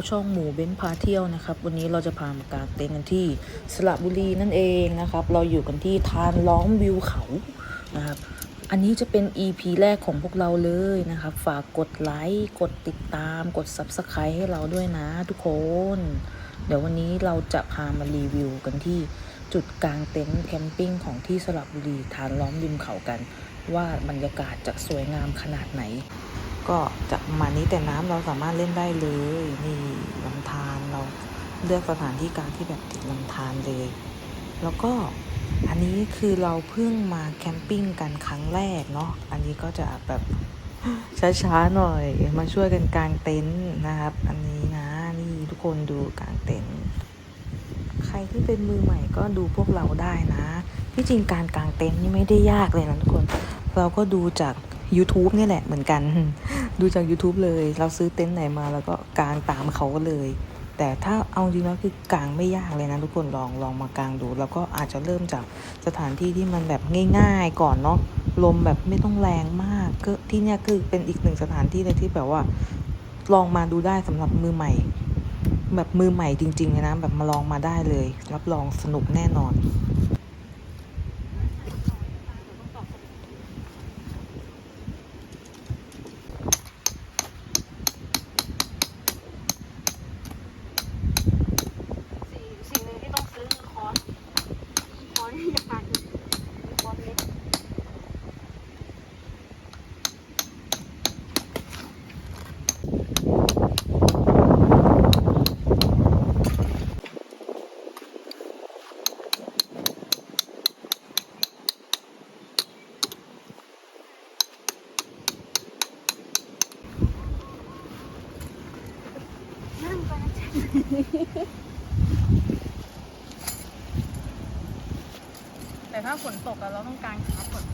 กับช่องหมูเบ้นพาเที่ยวนะครับ วันนี้เราจะพามากางเต็นท์กันที่สระบุรีนั่นเองนะครับ เราอยู่กันที่ทานล้อมวิวเขานะครับ อันนี้จะเป็น EP แรกของพวกเราเลยนะครับ ฝากกดไลค์กดติดตามกด Subscribe ให้เราด้วยนะทุกคน เดี๋ยววันนี้เราจะพามารีวิวกันที่จุดกลางเต็นท์แคมปิ้งของที่สระบุรีทานล้อมริมเขากัน ว่าบรรยากาศจะสวยงามขนาดไหน ก็จะประมาณนี้แต่น้ำเราสามารถเล่นได้เลยนี่ลำธารเราเลือกสถานที่กลางที่แบบติดลำธารเลย แล้วก็อันนี้คือเราเพิ่งมาแคมปิ้งกันครั้งแรกเนาะอันนี้ก็จะแบบช้าๆหน่อยมาช่วยกันกางเต็นท์นะครับ อันนี้นะนี่ทุกคนดูกางเต็นท์ใครที่เป็นมือใหม่ก็ดูพวกเราได้นะที่จริงการกางเต็นท์นี่ไม่ได้ยากเลยนะทุกคน เราก็ดูจาก YouTube นี่ยแหละเหมือนกัน ดูจาก YouTube เลย เราซื้อเต็นท์ไหนมาแล้วก็กางตามเขาก็เลย แต่ถ้าเอาจริงแล้วคือกางไม่ยากเลยนะทุกคนลองลองมากางดู แล้วก็อาจจะเริ่มจากสถานที่ที่มันแบบง่าย ๆ ก่อนเนาะลมแบบไม่ต้องแรงมากก็ที่เนี่ยคือเป็นอีกหนึ่งสถานที่เลยที่แบบว่า ลองมาดูได้สำหรับมือใหม่ แบบมือใหม่จริงๆเลยนะแบบมาลองมาได้เลย รับรองสนุกแน่นอน สิ่งสิ่งหนึ่งที่ต้องซื้อคือคอนคอนที่จะปั่นคอนเล็ก นั่งไปนะจ๊ะ แต่ถ้าฝนตกอะเราต้องการขาฝน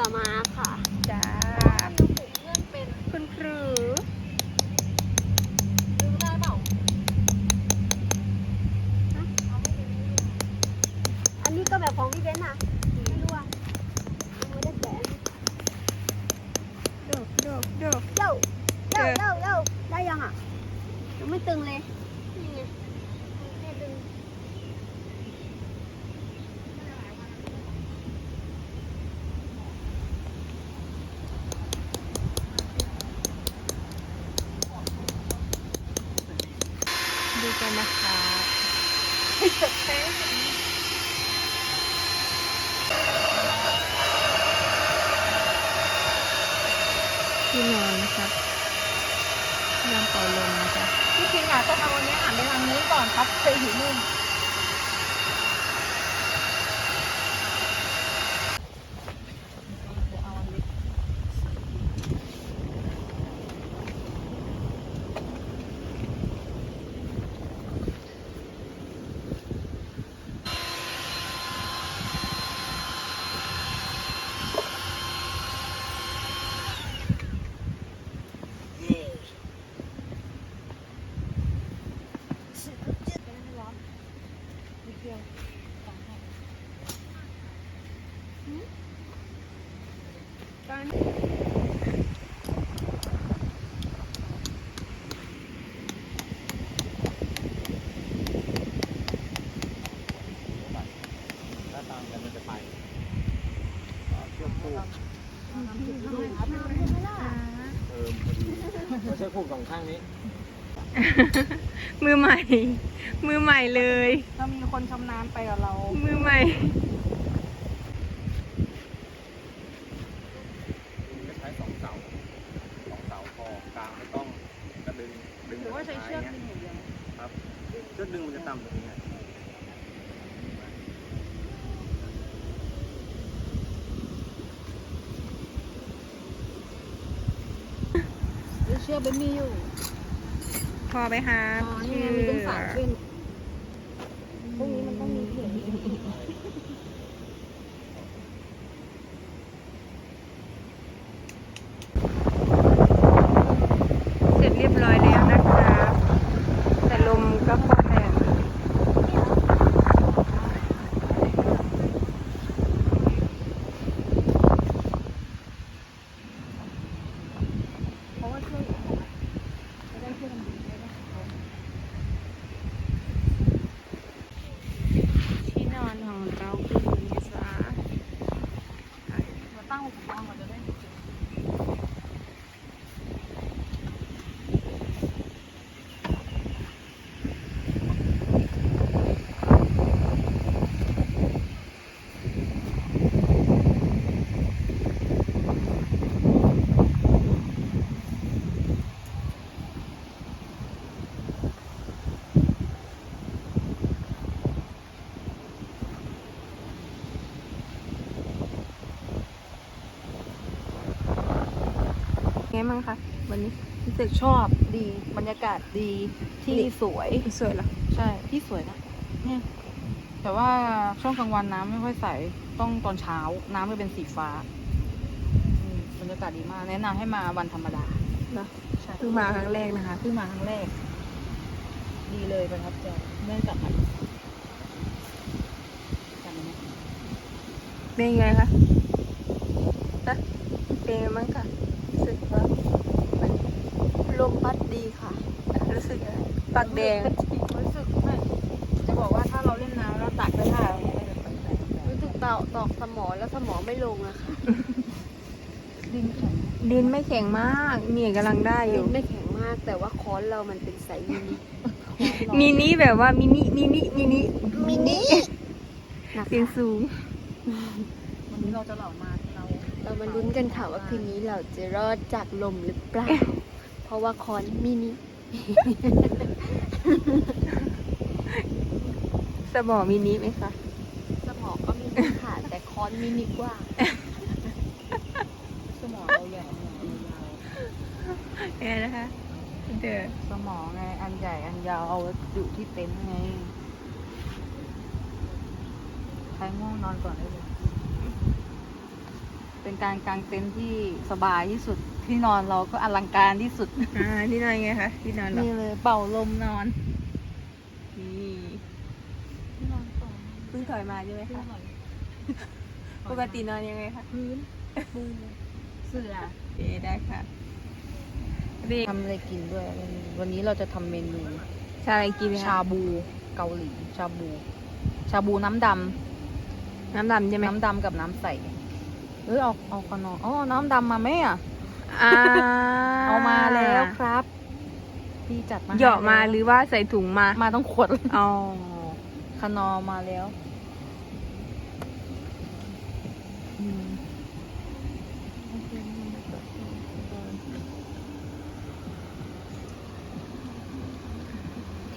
นลูกเสือมาค่ะ จ้า ปลูกเพื่อนเป็น คุณครู ซื้อได้เปล่าฮะอันนี้ก็แบบของพี่เบนซ์อะไม่รู้อะยังไม่ได้แกะ โดดโดดโดด เย้า เจ เย้า อ เย้าเย้าได้ยังอะยังไม่ตึงเลยนี่ไงแค่ดึง ดูกันนะคะที่นอนนะคะยามเป่าลมนะคะที่จริงอะต้องเอาอันนี้หันไปทางนี้ก่อนครับเคยอยู่นู่น ถ้าตามกันมันจะไปเชือกผูกเออพอดีเอาเชือกผูกสองข้างนี้ มือใหม่ มือใหม่เลยถ้ามีคนชำนาญไปกับเรามือใหม่ ก็ใช้สองเสาสองเสาพอกลางไม่ต้องกระดึงดึงหรือว่าใช้เชือกดึงนี้อย่างเดียวครับเชือกดึงมันจะต่ำตรงนี้ไง เชือกเป็นมีอยู่ พอไหมคะ อ๋อนี่ไงมีเป็นสายขึ้นพวกนี้มันต้องมีเขียน เสร็จเรียบร้อยแล้วนะคะแต่ลมก็พอแรง เพราะว่าเชือกจะได้เชือกมันดึงได้ไหม ที่นอนของเราคือนี้จ้า มาตั้งอุปกรณ์ก่อนจะได้ ไง มั้งคะวันนี้รู้สึกชอบดีบรรยากาศดีที่สวยสวยเหรอใช่ที่สวยนะเนี่ยแต่ว่าช่วงกลางวันน้ำไม่ค่อยใสต้องตอนเช้า น้ำจะเป็นสีฟ้าอืมบรรยากาศดีมากแนะนำให้มาวันธรรมดาเนอะใช่เพิ่งมาครั้งแรกนะคะเพิ่งมาครั้งแรก ดีเลยประทับใจเนื่องจากอะไรจำไหมเป็นไงคะฮะเป็นไงมั้งคะรู้สึกว่ามัน ลมพัดดีค่ะ รู้สึกยังไงปากแดง รู้สึกไม่จะบอกว่าถ้าเราเล่นน้ำแล้วตักเสื้อผ้าเราเนี่ยมันจะแตกแตกรู้สึกตอกตอกสมองแล้วสมองไม่ลงอะค่ะดินแข็งดินไม่แข็งมาก เนี่ยกำลังได้อยู่ไม่แข็งมาก แต่ว่าค้อนเรามันเป็นไซส์มินิมินิแบบว่ามินิมินิมินิมินินะเสียงคะสูง วันนี้เราจะเหล่ามาเราเรามาลุ้นกันค่ะว่าคืนนี้เราจะรอดจากลมหรือเปล่า ราะว่าค้อนมินิสมอมินิไหมคะ สมองก็มินิค่ะ แต่ค้อนมินิกว่า สมองเราใหญ่สมองเรายาวเนี่ยนะคะ เดี๋ยวสมองไง อันใหญ่ อันยาวเอาไว้อยู่ที่เต็นท์ไง ใครง่วงนอนก่อนได้เลยการกางเต็นท์ที่สบายที่สุด ที่นอนเราก็อลังการที่สุด อ่าที่นอนไงคะที่นอนเหรอนี่เลยเป่าลมนอน นี่ที่นอนเป่าเพิ่งถอยมาใช่ไหมคะปกตินอนยังไงคะพื้นปูเสื่อโอเคได้ค่ะเด็กทำอะไรกินด้วย วันนี้เราจะทำเมนูชาอะไรกินไหมชาคะบูเกาหลี ชาบู ชาบูน้ำดน้ำดำใช่ำไหมน้ำดำกับน้ำใสเอ้ยเอาเอาขนมอ๋อน้ำดำมาไหมอะ อ่าเอามาแล้วครับพี่จัดมาเหยาะมาให้แล้วหรือว่าใส่ถุงมา มาต้องขวดเลยอ๋อขนอมาแล้วอืม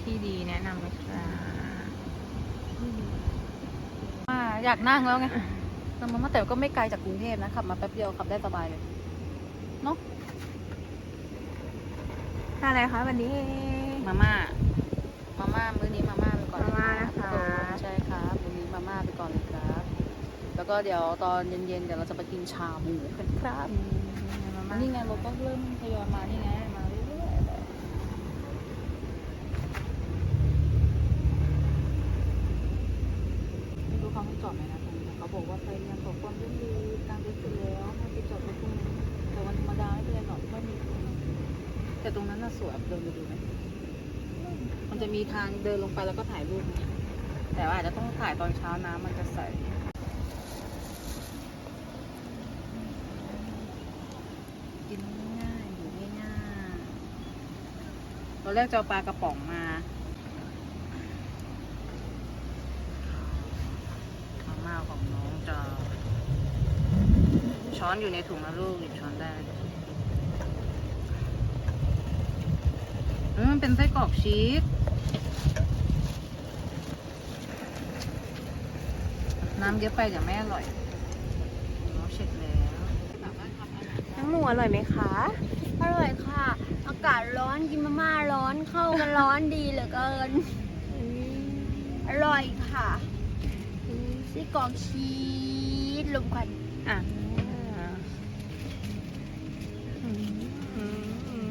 ที่ดีแนะนำไหมคะอ่าอยากนั่งแล้วไงแต่มาแต่ก็ไม่ไกลจากกรุงเทพนะขับมาแป๊บเดียวขับได้สบายเลย เนาะค่าอะไรคะวันนี้ มาม่า มาม่ามื้อนี้มาม่าไปก่อนมาม่านะคะใช่ครับมื้อนี้มาม่าไปก่อนเลยครับ แล้วก็เดี๋ยวตอนเย็นๆเดี๋ยวเราจะไปกินชาบูกันครับมานี่ไงรถก็เริ่มทยอยมานี่ไงมาเรื่อยๆเลยไม่รู้เขาให้จอดไหมนะตรงนี้เขาบอกว่าไปเรียนขอความร่วมมือการไปสุดแล้วให้ไปจอดรถตรงนี้ แต่ตรงนั้นน่ะสวยเดินไปดูไหมมันจะมีทางเดินลงไปแล้วก็ถ่ายรูปแต่ว่าอาจจะต้องถ่ายตอนเช้าน้ำมันจะใสกินง่ายอยู่ง่ายๆตอนแรกจะเอปลากระป๋องมามาม่าของน้องจะช้อนอยู่ในถุงนะลูกหยิบช้อนได้ อืมมันเป็นไส้กรอกชีสน้ำเยอะไปเดี๋ยวไม่อร่อยน้องเช็ดแล้ว น้ำหมูอร่อยไหมคะ อร่อยค่ะ อากาศร้อนกินมาม่าร้อนเข้ากันร้อนดีเหลือเกิน อร่อยค่ะไส้กรอกชีสลมควันอะ อืมอืม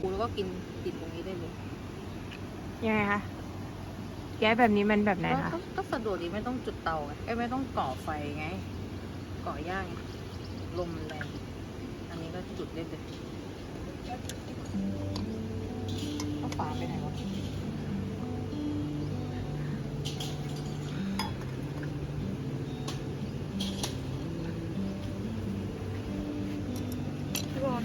ปูแล้ว ก็กินติดตรงนี้ได้เลยยังไงคะแก๊สแบบนี้มันแบบไหนคะก็ก็สะดวกดีไม่ต้องจุดเตาไงเอ้ยไม่ต้องก่อไฟไง ก่อย่างไงลมมันแรงอันนี้ก็จุดได้เลยก็ฝาไปไหนวะ ร้อน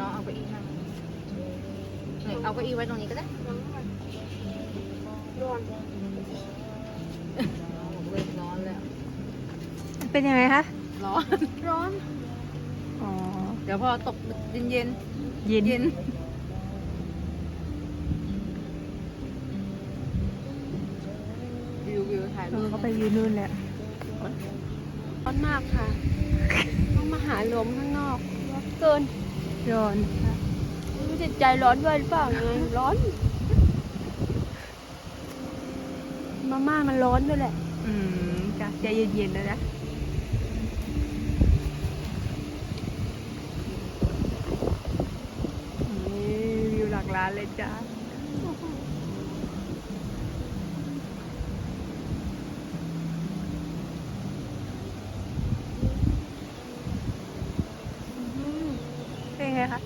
น้องเอาเก้าอี้นั่งเนี่ยเอาเก้าอี้ไว้ตรงนี้ก็ได้ร้อนเริ่มร้อนแล้วเป็นยังไงคะ ร้อน ร้อน อ๋อ เดี๋ยวพอตกเย็นเย็นเย็นเย็นวิววิวถ่ายเอรูอปเขาไปยืนนู่นแหละร้อนมากค่ะ ต้องมาหาลมข้างนอกร้อนเกินร้อนไม่รู้ จิตใจร้อนด้วยหรือเปล่าไงร้อน มาม่ามันร้อนด้วยแหละ อืมจ้ะใจเย็นๆนะนะนี่วิวหลักล้านเลยจ้าเป็นไงคะ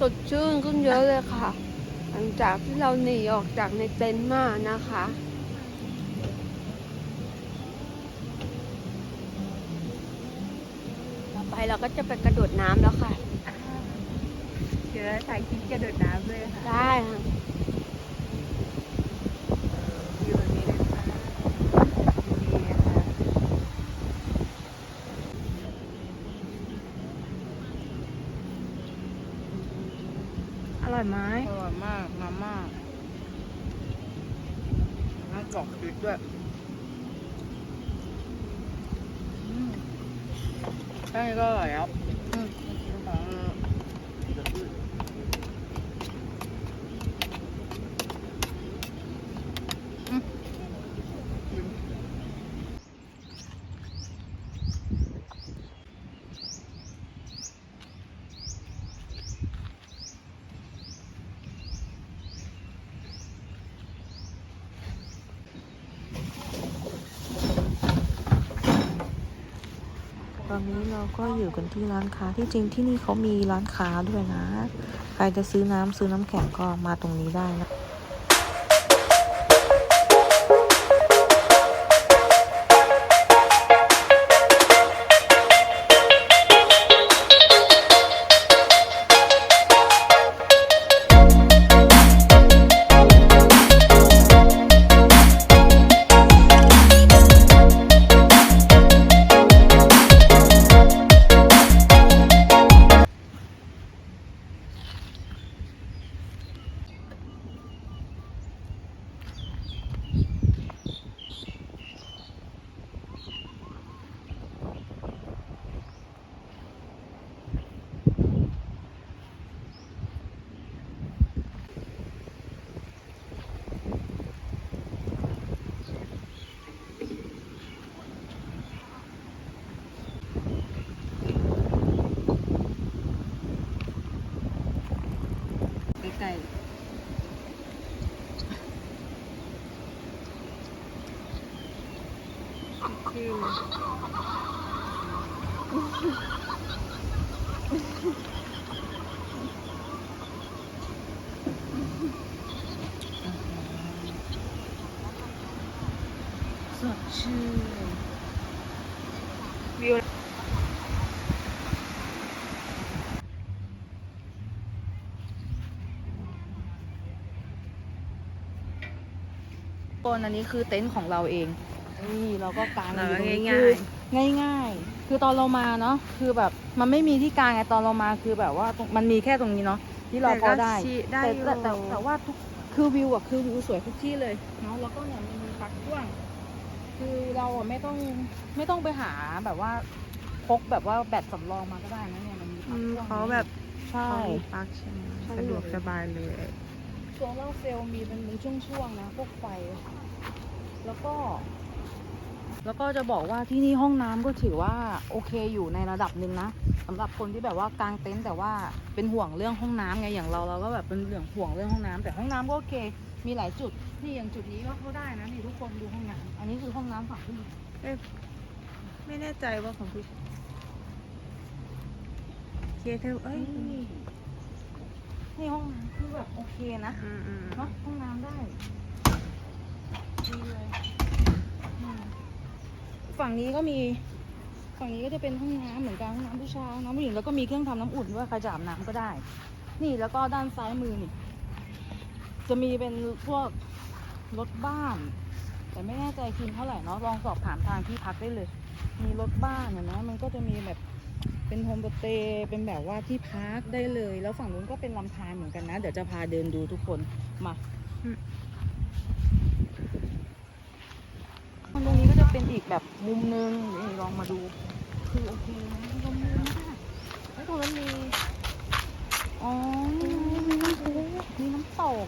สดชื่นขึ้น เยอะเลยค่ะ หลังจากที่เราหนีออกจากในเต็นท์มานะคะต่อไปเราก็จะไปกระโดดน้ำแล้วค่ะ เดี๋ยวเราถ่ายคลิปกระโดดน้ำด้วยค่ะ ได้ค่ะ อยู่แบบนี้เลยค่ะนี่นะคะอร่อยไหม อร่อยมากมาม่าน้ำกรอกชีส ด้วยแค่นี้ก็อร่อยแล้ว ตอนนี้เราก็อยู่กันที่ร้านค้าที่จริงที่นี่เขามีร้านค้าด้วยนะ ใครจะซื้อน้ำซื้อน้ำแข็งก็มาตรงนี้ได้นะ ๆสดชื่นปนอันนี้คือเต็นท์ของเราเอง นี่เราก็กางกันอยู่ตรงนี้ง่ายคือง่ายๆคือตอนเรามาเนาะคือแบบมันไม่มีที่กางไงตอนเรามาคือแบบว่าตรงมันมีแค่ตรงนี้เนาะที่เราพอได้ได้แต่อยู่แต่แต่แต่ว่าทุกคือวิวอะคือวิวสวยทุกที่เลยเนาะแล้วก็เนี่ยมันมีปักกว้าง คือเราอะไม่ต้องไม่ต้องไปหาแบบว่าพกแบบว่าแบตสำรองมาก็ได้นะเนี่ยมันมีอืปักมกว้างเขาแบบใช่เขามีปลั๊กใช่ไหมใช่สะดวกสบายเลย โซลาร์เซลล์มีเป็นช่วงๆนะพวกไฟ แล้วก็ แล้วก็จะบอกว่าที่นี่ห้องน้ำก็ถือว่าโอเคอยู่ในระดับหนึ่งนะสำหรับคนที่แบบว่ากางเต็นท์แต่ว่าเป็นห่วงเรื่องห้องน้ำไงอย่างเราเราก็แบบเป็นเรื่องห่วงเรื่องห้องน้ำแต่ห้องน้ำก็โอเค มีหลายจุด นี่อย่างจุดนี้ก็เข้าได้นะนี่ทุกคนดูห้องน้ำอันนี้คือห้องน้ำฝั่งผู้หญิงไม่แน่ใจว่าของพี่เคเธอเอ้ยนี่นี่ห้องน้ำคือแบบโอเคนะอืมอืมเนาะห้องน้ำได้ดีเลยอืมฝั่งนี้ก็มี ฝั่งนี้ก็จะเป็นห้องน้ำเหมือนกันห้องน้ำผู้ชายห้องน้ำผู้หญิงแล้วก็มีเครื่องทำน้ำอุ่นด้วยใครจะอาบน้ำก็ได้ นี่แล้วก็ด้านซ้ายมือนี่ จะมีเป็นพวกรถบ้าน แต่ไม่แน่ใจคินเท่าไหร่เนาะลองสอบถามทางที่พักได้เลย มีรถบ้านอะเนะมันก็จะมีแบบเป็นโฮมสเตย์เป็นแบบว่าที่พักได้เลย แล้วฝั่งนู้นก็เป็นลำธารเหมือนกันนะ เดี๋ยวจะพาเดินดูทุกคนมาตรงนี้ก็จะเป็นอีกแบบมุมนึงนี่ลองมาดู คือโอเคนะลมลื่นมากแล้วตรงนั้นมีอ๋อ มีน้ำพุมีน้ำตก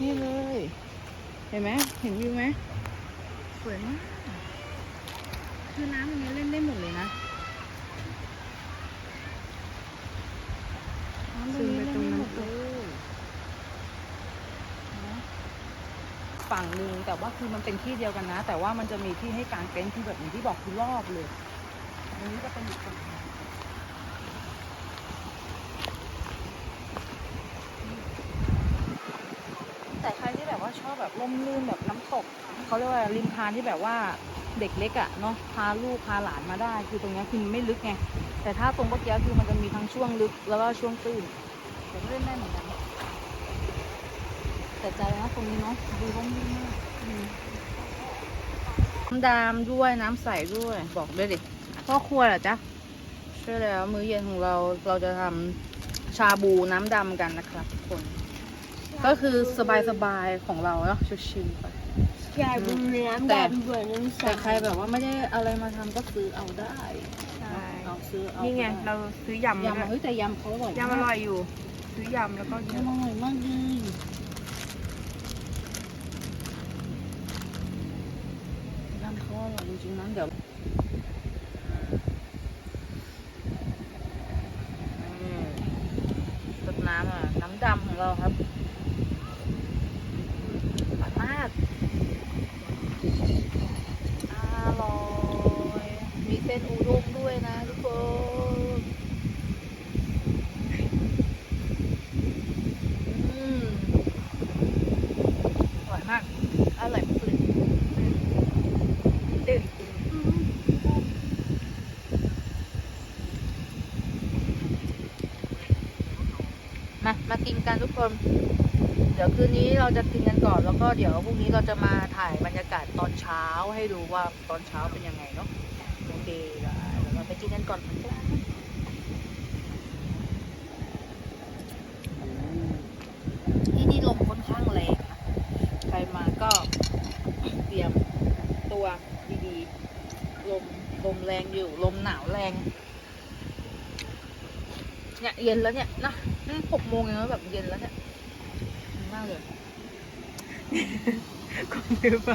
นี่เลย เห็นไหมเห็นวิวไหมสวยมากคือน้ำตรงนี้เล่นได้หมดเลยนะน้ำตรงนี้เล่นได้หมดเลยฝั่งหนึ่งแต่ว่าคือมันเป็นที่เดียวกันนะ แต่ว่ามันจะมีที่ให้กางเต็นท์ที่แบบอย่างที่บอกคือรอบเลยอันนี้ก็เป็นอีกฝั่งหนึ่งแต่ใครที่แบบว่า ชอบแบบร่มรื่นแบบน้ำตกเขาเรียกว่าริมทานที่แบบว่าเด็กเล็กอะ่ะเนาะพาลูกพาหลานมาได้ คือตรงนี้คือมันไม่ลึกไงแต่ถ้าตรงเมื่อกี้คือมันจะมีทั้งช่วงลึกแล้วก็ช่วงตื้นเดี๋ยวเล่นได้เหมือนกันแต่ใจนะตรงนี้เนาะดูร่มรื่นมากน้ำดามด้วยน้ำใสด้วยบอกด้วยดิพ่อครัวเหรอจ๊ะใช่แล้วมื้อเย็นของเราเราจะทำชาบูน้ำดำกันนะครับทุกคน ก็คือสบายๆของเราเนาะชิวๆไปแกบุญเนื้อแต่ดำด้วยน้ำใสแต่ใครแบบว่าไม่ได้อะไรมาทำก็ซื้อเอาได้ใช่เอาซื้อเอานี่ไงก็ด้เราซื้อยำยำมาเฮ้ยแต่ยำเขาอร่อยยำอมากร่อยอยู่ ซื้อยำแล้วก็เยออะร่อยมากเลยยำเขาอร่อยจริงๆนะเดี๋ยว เป็นอุดมด้วยนะทุกคนอร่อยมาก อร่อยปลิ้ตื่นมา มากินกันทุกคน เดี๋ยวคืนนี้เราจะกินกันก่อน แล้วก็เดี๋ยวพรุ่งนี้เราจะมาถ่ายบรรยากาศตอนเช้าให้ดูว่าตอนเช้าเป็นยังไง แล้วเราไปกินกันก่อนครับที่นี่ลมค่อนข้างแรงนะใครมาก็เตรียมตัวดีๆ ลมลมแรงอยู่ ลมหนาวแรง เนี่ยเย็นแล้วเนี่ยนะอืมหกโมงเองแล้วแบบเย็นแล้วเนี่ยดีมากเลยคนเยอะไป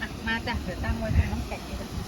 อะมาจ้ะเดี๋ยวตั้งไว้ตรงน้ำแข็งนี่จ้ะ